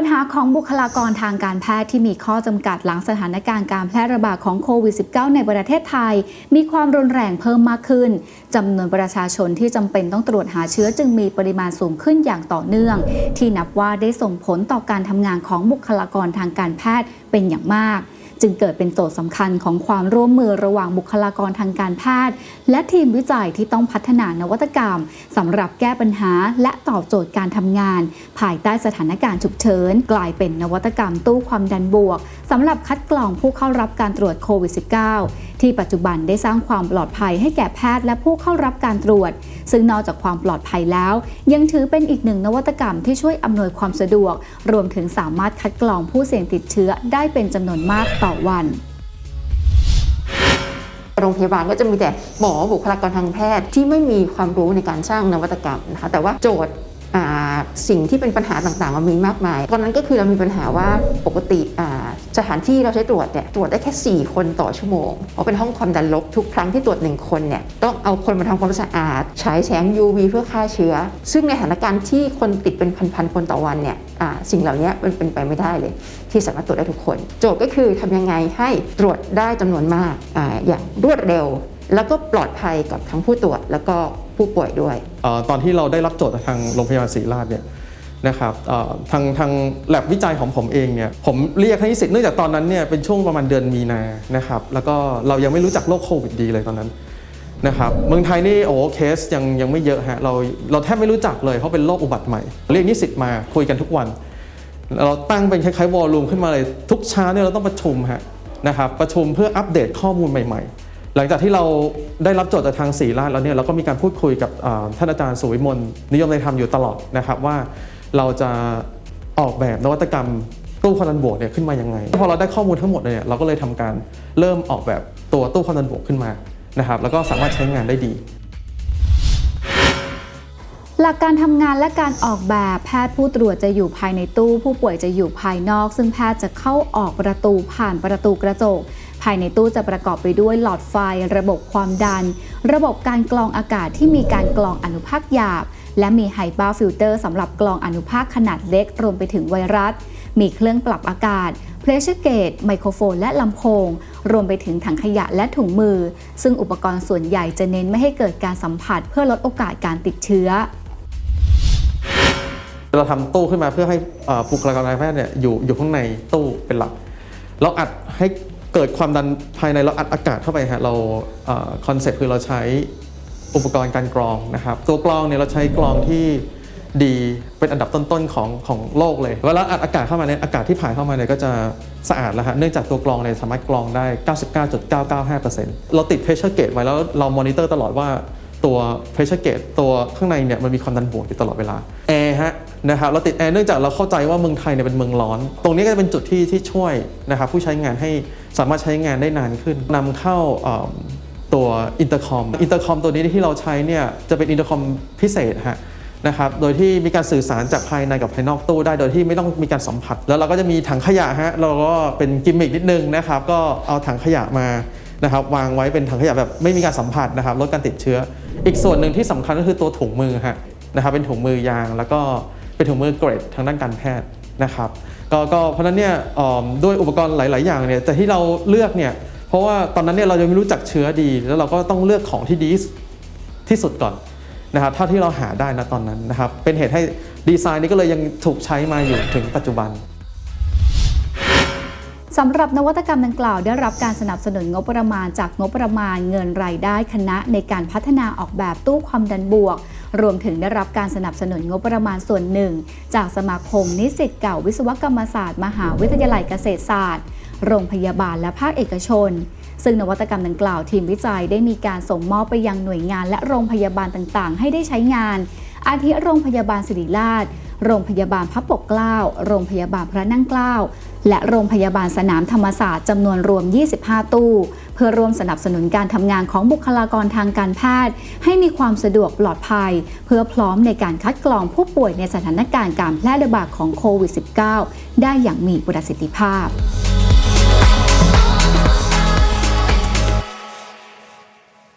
ปัญหาของบุคลากรทางการแพทย์ที่มีข้อจำกัดหลังสถานการณ์การแพร่ระบาดของโควิด -19 ในประเทศไทย มีความรุนแรงเพิ่มมากขึ้นจำนวนประชาชนที่จำเป็นต้องตรวจหาเชื้อจึงมีปริมาณสูงขึ้นอย่างต่อเนื่อง ที่นับว่าได้ส่งผลต่อการทำงานของบุคลากรทางการแพทย์เป็นอย่างมาก จึงเกิดเป็นโจทย์สำคัญของความร่วมมือระหว่างบุคลากรทางการแพทย์ และทีมวิจัยที่ต้องพัฒนานวัตกรรมสำหรับแก้ปัญหา และตอบโจทย์การทำงาน ภายใต้สถานการณ์ฉุกเฉินกลายเป็นนวัตกรรมตู้ความดันบวกสำหรับคัดกรองผู้เข้ารับการตรวจโควิด -19 ที่ปัจจุบันได้สร้างความปลอดภัยให้แก่แพทย์และผู้เข้ารับการตรวจ ซึ่งนอกจากความปลอดภัยแล้ว ยังถือเป็นอีกหนึ่งนวัตกรรมที่ช่วยอำนวยความสะดวก รวมถึงสามารถคัดกรองผู้เสี่ยงติดเชื้อได้เป็นจำนวนมากต่อวัน โรงพยาบาลก็จะมีแต่หมอบุคลากรทางแพทย์ที่ไม่มีความรู้ในการสร้างนวัตกรรมนะคะแต่ว่าโจทย์ สิ่งที่เป็นปัญหาต่างๆมันมีมากมาย ตอนนั้นก็คือเรามีปัญหาว่าปกติสถานที่เราใช้ตรวจเนี่ยตรวจได้แค่ 4 คนต่อชั่วโมงเพราะเป็นห้องความดันลบทุกครั้งที่ตรวจ 1 คนเนี่ยต้องเอาคนมาทำความสะอาดฉายแสง UV เพื่อฆ่าเชื้อ ซึ่งในสถานการณ์ที่คนติดเป็นพันๆคนต่อวันเนี่ยสิ่งเหล่านี้มันเป็นไปไม่ได้เลย ที่สามารถตรวจได้ทุกคน โจทย์ก็คือทำยังไงให้ตรวจได้จำนวนมากออย่างรวดเร็ว แล้วก็ปลอดภัยกับทั้งผู้ตรวจแล้วก็ผู้ป่วยด้วยอตอนที่เราได้รับโจทย์จากทางโรงพยาบาลศรีราชเนี่ยนะครับทางทางแลบวิจัยของผมเองเนี่ยผมเรียกให้นิสิตเนื่องจากตอนนั้นเนี่ยเป็นช่วงประมาณเดือนมีนานะครับแล้วก็เรายังไม่รู้จักโรคโควิดดีเลยตอนนั้นนะครับเมืองไทยนี่โอ้เคสยังยังไม่เยอะฮะเราเราแทบไม่รู้จักเลยเพราะเป็นโรคอุบัติใหม่ เรียกนิสิตมาคุยกันทุกวัน เราตั้งเป็นคล้ายๆวอลลุ่มขึ้นมาเลยทุกเช้าเนี่ยเราต้องประชุมฮะนะครับประชุมเพื่ออัปเดตข้อมูลใหม่ ๆ หลังจากที่เราได้รับโจทย์จากทางศรีราชแล้วเนี่ยเราก็มีการพูดคุยกับท่านอาจารย์สุวิมลนิยมในธรรมอยู่ตลอดนะครับว่าเราจะออกแบบนวัตกรรมตู้ความดันบวกเนี่ยขึ้นมายังไงพอเราได้ข้อมูลทั้งหมดเนี่ยเราก็เลยทำการเริ่มออกแบบตัวตู้ความดันบวกขึ้นมานะครับแล้วก็สามารถใช้งานได้ดี หลักการทำงานและการออกแบบแพทย์ผู้ตรวจจะอยู่ภายในตู้ ผู้ป่วยจะอยู่ภายนอก ซึ่งแพทย์จะเข้าออกประตูผ่านประตูกระจกายในตู้จะประกอบไปด้วยหลอดไฟ ระบบความดัน ระบบการกรองอากาศที่มีการกรองอนุภาคหยาบ และมีไฮบาฟิลเตอร์สำหรับกรองอนุภาคขนาดเล็กรวมไปถึงไวรัส มีเครื่องปรับอากาศเพรสเชอร์เกตไมโครโฟน และลำโพง รวมไปถึงถังขยะและถุงมือ ซึ่งอุปกรณ์ส่วนใหญ่จะเน้นไม่ให้เกิดการสัมผัสเพื่อลดโอกาสการติดเชื้อเราทำตู้ขึ้นมาเพื่อให้บุคลากรทางการแพทย์เนี่ยอยู่อยู่ข้างในตู้เป็นหลัก เราอัดให้ เกิดความดันภายในเราอัดอากาศเข้าไปฮะเราคอนเซ็ปต์คือเราใช้อุปกรณ์การกรองนะครับตัวกรองเนี่ยเราใช้กรองที่ดีเป็นอันดับต้นๆของของโลกเลยเวลาอัดอากาศเข้ามาเนี่ยอากาศที่ผ่านเข้ามาเนี่ยก็จะสะอาดแล้วฮะเนื่องจากตัวกรองเนี่ยสามารถกรองได้ 99.995%เราติด pressure gauge ไว้แล้วเรามอนิเตอร์ตลอดว่าตัว pressure gauge ตัวข้างในเนี่ยมันมีความดันบวกอยู่ตลอดเวลาแอร์ฮะ นะครับเราติดแอร์เนื่องจากเราเข้าใจว่าเมืองไทยเนี่ยเป็นเมืองร้อน ตรงนี้ก็จะเป็นจุดที่ที่ช่วยนะครับผู้ใช้งานให้สามารถใช้งานได้นานขึ้นนำเข้าตัวอินเตอร์คอมอินเตอร์คอมตัวนี้ที่เราใช้เนี่ยจะเป็นอินเตอร์คอมพิเศษฮะนะครับ โดยที่มีการสื่อสารจากภายในกับภายนอกตู้ได้ โดยที่ไม่ต้องมีการสัมผัส แล้วเราก็จะมีถังขยะฮะ เราก็เป็นกิมมิกนิดนึงนะครับ ก็เอาถังขยะมานะครับวางไว้เป็นถังขยะแบบไม่มีการสัมผัสนะครับลดการติดเชื้อ อีกส่วนหนึ่งที่สำคัญก็คือตัวถุงมือฮะนะครับเป็นถุงมือยางแล้วก็ เป็นถุงมือเกรดทางด้านการแพทย์นะครับก็ก็เพราะนั้นเนี่ยด้วยอุปกรณ์หลาย ๆ อย่างเนี่ยแต่ที่เราเลือกเนี่ยเพราะว่าตอนนั้นเนี่ยเรายังไม่รู้จักเชื้อดี แล้วเราก็ต้องเลือกของที่ดีที่สุดก่อนนะครับเท่าที่เราหาได้นะตอนนั้นนะครับเป็นเหตุให้ดีไซน์นี้ก็เลยยังถูกใช้มาอยู่ถึงปัจจุบันสำหรับนวัตกรรมดังกล่าวได้รับการสนับสนุนงบประมาณจากงบประมาณเงินรายได้คณะในการพัฒนาออกแบบตู้ความดันบวก รวมถึงได้รับการสนับสนุนงบประมาณส่วนหนึ่ง จากสมาคมนิสิตเก่าวิศวกรรมศาสตร์ มหาวิทยาลัยเกษตรศาสตร์ โรงพยาบาลและภาคเอกชน ซึ่งนวัตกรรมดังกล่าวทีมวิจัยได้มีการส่งมอบไปยังหน่วยงานและโรงพยาบาลต่างๆ ให้ได้ใช้งาน อาทิโรงพยาบาลศิริราช โรงพยาบาลพระปกเกล้า โรงพยาบาลพระนั่งเกล้า และโรงพยาบาลสนามธรรมศาสตร์จำนวนรวม 25 ตู้ เพื่อร่วมสนับสนุนการทำงานของบุคลากรทางการแพทย์ ให้มีความสะดวกปลอดภัย เพื่อพร้อมในการคัดกรองผู้ป่วยในสถานการณ์การแพร่ระบาดของโควิด -19 ได้อย่างมีประสิทธิภาพ